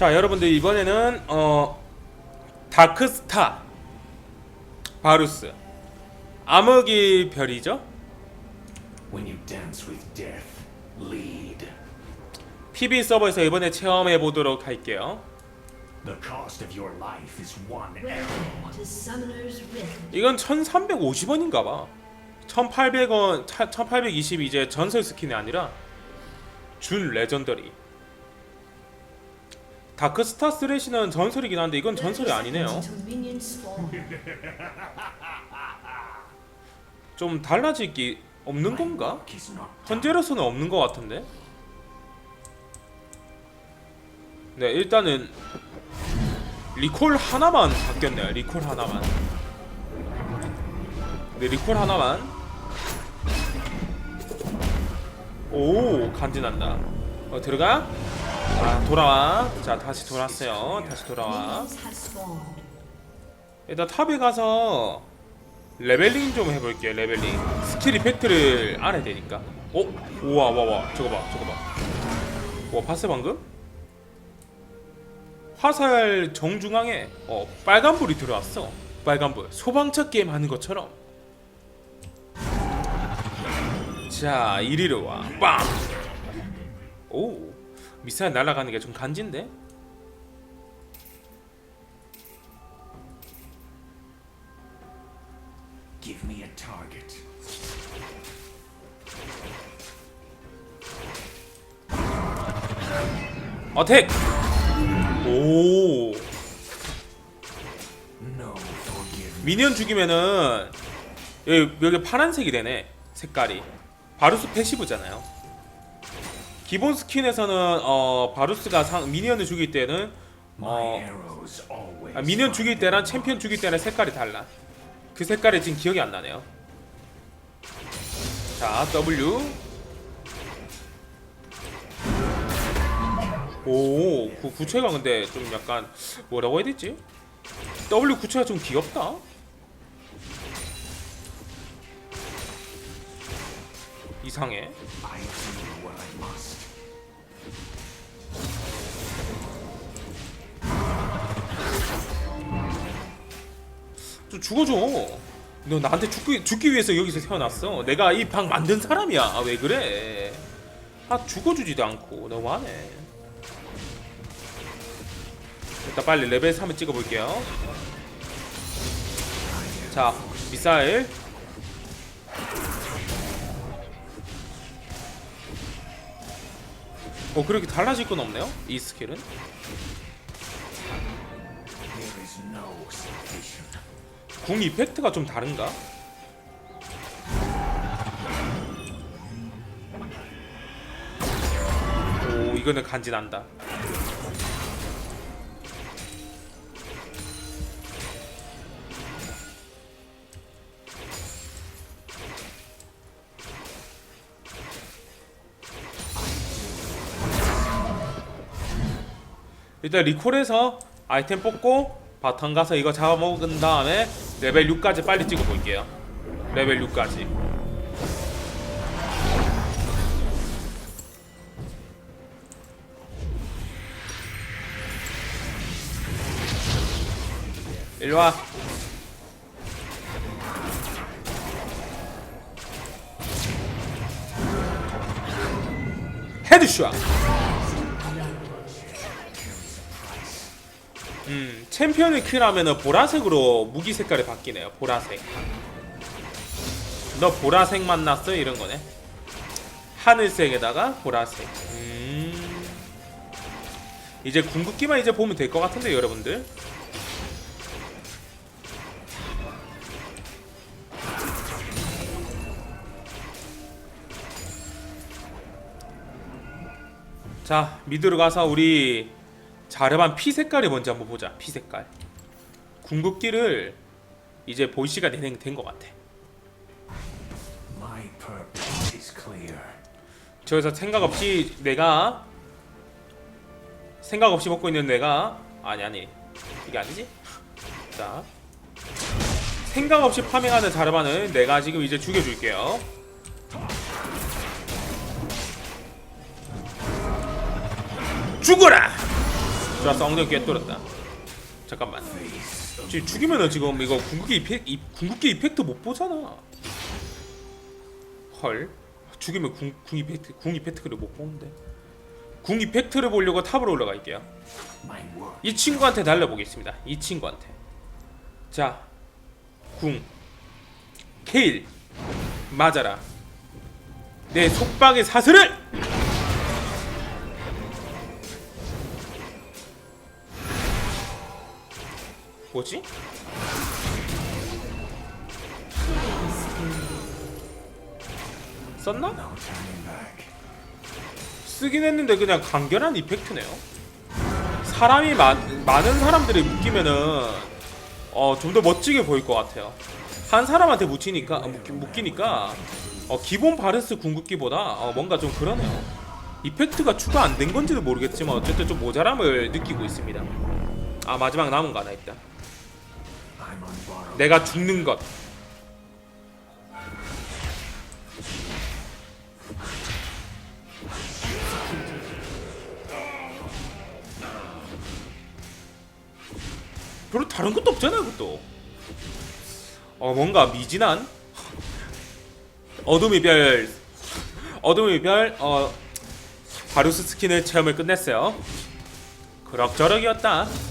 자 여러분들 이번에는 어 다크스타 바루스 암흑의 별이죠 When you dance with death, lead. PB 서버에서 이번에 체험해 보도록 할게요 The cost of your life is one arrow. Welcome to Summoner's Rift. 이건 1350원인가 봐 1800원 1820 이제 전설 스킨이 아니라 준 레전더리 다크스타 스레시는 전설이긴 한데 이건 전설이 아니네요. 좀 달라질 게 없는 건가? 현재로서는 없는 것 같은데. 네 일단은 리콜 하나만 바뀌었네요. 리콜 하나만. 네 리콜 하나만. 오 간지난다. 어 들어가. 아 돌아와. 자 다시 돌았어요. 다시 돌아와. 일단 탑에 가서 레벨링 좀 해볼게요 레벨링 스킬 이펙트를 알아야 되니까 어? 우와 와 와 저거 봐 저거 봐 와 봤어 방금? 화살 정중앙에 어 빨간불이 들어왔어 빨간불 소방차 게임 하는 것처럼 자 이리로 와 빵! 오 미사일 날아가는 게 좀 간지인데? 어택! 오. 미니언 죽이면은 여기, 여기 파란색이 되네 색깔이 바루스 패시브잖아요 기본 스킨에서는 어 바루스가 상, 미니언을 죽일 때는 어. 아, 미니언 죽일 때랑. 챔피언 죽일 때랑 색깔이 달라 그 색깔이 지금 기억이 안 나네요 자 W 오, 그 구체가 근데 좀 약간 뭐라고 해야 되지? W 구체가 좀 귀엽다. 이상해. 좀 죽어줘. 너 나한테 죽기, 죽기 위해서 여기서 태어났어. 내가 이 방 만든 사람이야. 아, 왜 그래? 아 죽어주지도 않고 너무하네. 일단 빨리 레벨 3을 찍어볼게요. 자, 미사일. 어 그렇게 달라질 건 없네요. 이 스킬은. 궁 이펙트가 좀 다른가? 오 이거는 간지 난다 일단 리콜해서 아이템 뽑고 바텀 가서 이거 잡아먹은 다음에 레벨 6까지 빨리 찍어볼게요. 레벨 6까지. 일로와. 헤드샷 음, 챔피언을 킬하면은 보라색으로 무기 색깔이 바뀌네요. 보라색. 너 보라색 만났어? 이런 거네. 하늘색에다가 보라색. 음. 이제 궁극기만 이제 보면 될 것 같은데 여러분들. 자 미드로 가서 우리 자르반 피 색깔이 뭔지 한번 보자. 피 색깔. 궁극기를 이제 보이시가 진행된 것 같아. 저기서 생각 없이 내가 생각 없이 먹고 있는 내가 아니 아니 이게 아니지? 자 생각 없이 파밍하는 자르반을 내가 지금 이제 죽여줄게요. 죽어라! 좋았어 엉덩이 꿰뚫었다. 잠깐만. 지금 죽이면은 지금 이거 궁극기 이펙, 이, 궁극기 이펙트 못 보잖아. 헐. 죽이면 궁, 궁 이펙트 궁 이펙트를 못 보는데. 궁 이펙트를 보려고 탑으로 올라갈게요. 이 친구한테 달려보겠습니다. 이 친구한테. 자궁. 케일. 맞아라. 내 속박의 사슬을 뭐지? 썼나? 쓰긴 했는데 그냥 간결한 이펙트네요. 사람이 많, 많은 사람들이 묶이면은 어, 좀 더 멋지게 보일 것 같아요. 한 사람한테 묻히니까 아, 묶이, 묶이 니까 어, 기본 바레스 궁극기보다 어, 뭔가 좀 그러네요. 이펙트가 추가 안 된 건지도 모르겠지만 어쨌든 좀 모자람을 느끼고 있습니다. 아 마지막 남은 거 하나 있다. 내가 죽는 것. 별로 다른 것도 없잖아요, 그것도. 어, 뭔가 미진한 어둠의 별, 어둠의 별, 어, 바루스 스킨을 체험을 끝냈어요. 그럭저럭이었다.